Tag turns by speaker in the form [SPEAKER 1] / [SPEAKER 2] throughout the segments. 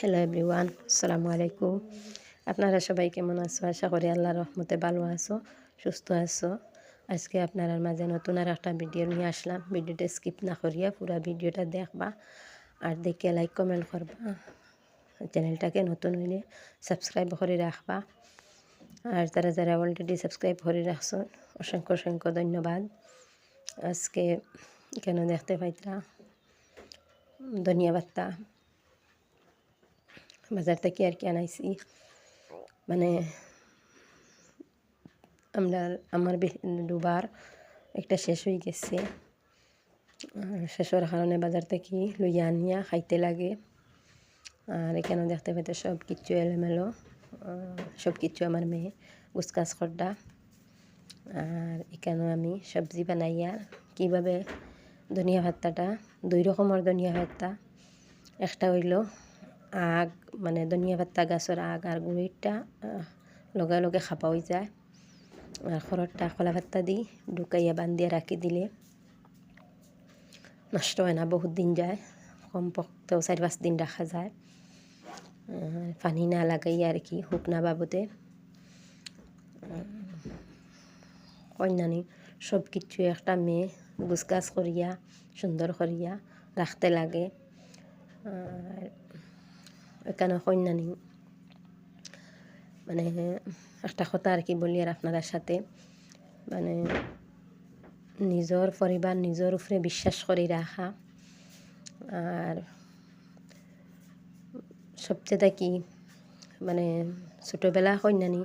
[SPEAKER 1] Hello everyone আসসালামু আলাইকুম আপনারা সবাই কেমন আছো? আশা করি আল্লাহর রহমতে ভালো আছো, সুস্থ আছো। আজকে আপনার মাঝে নতুন আর একটা ভিডিও নিয়ে আসলাম। ভিডিওটা স্কিপ না করিয়া পুরো ভিডিওটা দেখবা। আর দেখে লাইক কমেন্ট করবা। চ্যানেলটাকে নতুন হইলে সাবস্ক্রাইব করে রাখবা। আর যারা যারা অলরেডি সাবস্ক্রাইব করে রাখছো, অসংখ্য অসংখ্য ধন্যবাদ। আজকে কেন দেখতে পাইতরা? ধনিয়া পাত্তা বাজার থেকে আর কি আনাইছি? মানে আমরা, আমার দুবার একটা শেষ হয়ে গেছে। শেষ হওয়ার কারণে বাজার থেকে লইয়া আনিয়া খাইতে লাগে। আর এখানে দেখতে পাইতে সব কিছু এলোমেলো। সব কিছু আমার মেয়ে গুসকাস খড্ডা আর এখানেও আমি সবজি বানাইয়া, কীভাবে ধনিয়া ভাত্তাটা দুই রকমের ধনিয়া ভাত্তা একটা হইল আগ মানে ধনিয়া পাত্তা গাছের আগ আর গুড়িটা লগে লগে খাপা হয়ে যায়। আর খরটটা কলা পাত্তা দি ঢুকাইয়া বান্ধিয়া রাখি দিলে। নষ্ট হয় না, বহুত দিন যায়। কম পক্ষতেও চারি পাঁচ দিন রাখা যায়। পানি না লাগাইয়া আর কি শুকনা বাবদে কন্যানি সব কিছু একটা মেয়ে, গুছগাছ করিয়া সুন্দর করিয়া রাখতে লাগে। এখানে কন্যানি মানে একটা কথা আর কি বলি আর আপনাদের সাথে। মানে নিজের পরিবার নিজের উপরে বিশ্বাস করে রাখা। আর সবচেয়ে কি মানে ছোটোবেলা কন্যানি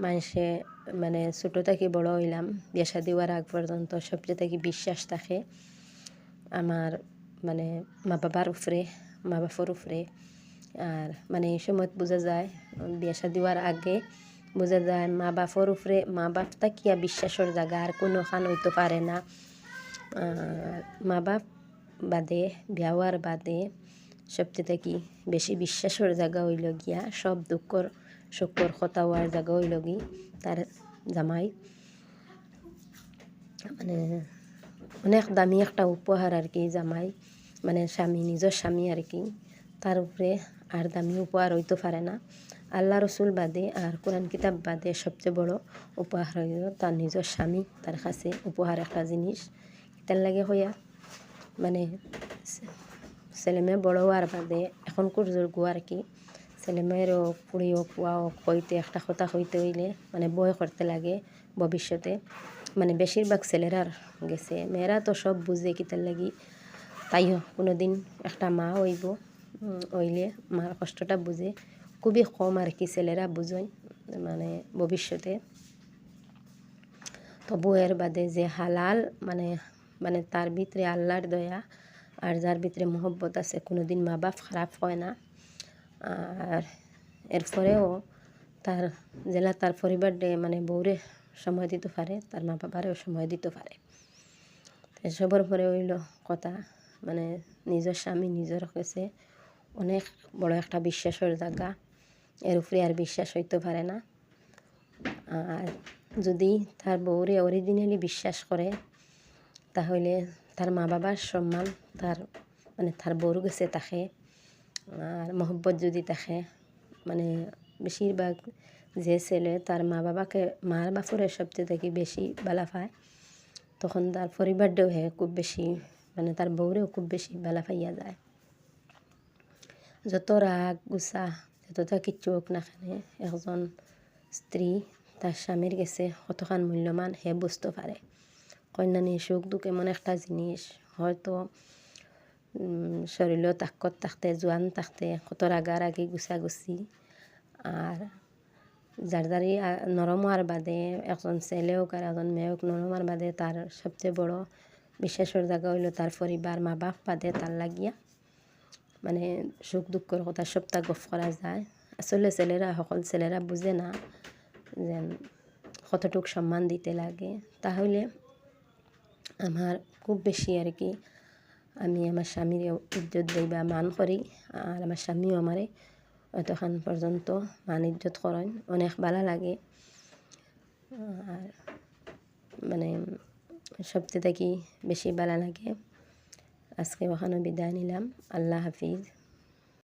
[SPEAKER 1] মানুষে মানে ছোটো থেকে বড় হইলাম, বিয়া শাদি হওয়ার আগ পর্যন্ত সবচেয়ে থেকে বিশ্বাস থাকে। আমার মানে মা বাবার উপরে মা বাবার উপরে। আর মানে এই সময় বোঝা যায়, বিয়া শাদি হওয়ার আগে বোঝা যায় মা বাপর উপরে, মা বাপ তাকিয়া বিশ্বাসের জায়গা? আর কোনো খান হইতে পারে না। মা বাপ বাদে, বিয়া বাদে সবচেয়ে কি বেশি বিশ্বাসের জায়গা হইল গিয়া, সব দুঃখর শোকর কথা হওয়ার জায়গা হইল গি তার জামাই। মানে অনেক দামি একটা উপহার আর কি জামাই। মানে স্বামী, নিজের স্বামী আর কি। তার উপরে আর দামি উপহার হইতে পারে না। আল্লাহ রসুল বাদে আর কোরআন কিতাব বাদে সবচেয়ে বড় উপহার হইল তার নিজের স্বামী, তার কাছে উপহার একটা জিনিস। তার লাগে হইয়া মানে ছেলেমেয়ে বড় হওয়ার বাদে এখনকার যুগ আর কি? ছেলেমেয়ের হোক কুড়ি হোক পুয়া হোক হইতে একটা কথা হইতে হইলে মানে বয় করতে লাগে ভবিষ্যতে। মানে বেশিরভাগ ছেলেরার গেছে। মেয়েরা তো সব বুঝে কিতার লাগি। তাইও কোনো দিন একটা মা হইব। হইলে মার কষ্টটা বুঝে খুবই কম আর কি ছেলেরা বুঝেন মানে ভবিষ্যতে তো বউয়ের বাদে যে হালাল মানে মানে তার ভিতরে আল্লাহর দয়া আর যার ভিতরে মহব্বত আছে কোনো দিন মা বাপ খারাপ হয় না। আর এরপরেও তার জেলা তার পরিবার মানে বউরে সময় দিতে পারে তার মা বাবারেও সময় দিতে পারে এসবের পরে হইল কথা মানে নিজের স্বামী নিজের কাছে। অনেক বড় একটা বিশ্বাসের জায়গা। এর উপরে আর বিশ্বাস হইতে পারে না। আর যদি তার বউরে অরিজিনালি বিশ্বাস করে, তাহলে তার মা বাবার সম্মান, তার মানে তার বউর গেছে তাকে। আর মহব্বত যদি থাকে মানে বেশিরভাগ যে ছেলে তার মা বাবাকে মার বাপরে সবচেয়ে থেকে বেশি বালা পায়, তখন তার পরিবারটাও হে খুব বেশি মানে তার বউরেও খুব বেশি বেলা পাইয়া যায়। যত রাগ গুসা যতটা কিচ্ছু হোক না খানে একজন স্ত্রী তার স্বামীর গেছে কতখান মূল্যমান হে বুঝতে পারে কন্যানি সুখ দুঃখ এমন একটা জিনিস হয়তো শরীরও তাকত থাকতে জোয়ান থাকতে কত আগে গুছাগুছি আর যার যারি নরম হওয়ার বাদে একজন ছেলে হোক আর একজন মেয়ে হোক নরম হওয়ার বাদে তার সবচেয়ে বড় বিশ্বাসের জায়গা হইল তার পরিবার মা বাপ বাদে তার লাগিয়া মানে সুখ দুঃখর কথা সবটা গফ করা যায়। আসলে ছেলেরা সকল ছেলেরা বুঝে না যে কতটুক সম্মান দিতে লাগে। তাহলে আমার খুব বেশি আর কি, আমি আমার স্বামীর ইজ্জত দিই বা মান করি আর আমার স্বামীও আমারে অতখান পর্যন্ত মান ইজ্জত করেন অনেক ভালো লাগে। আর মানে সবচেয়ে কি বেশি ভালো লাগে। আজকে ওখানে বিদায় নিলাম আল্লাহ হাফিজ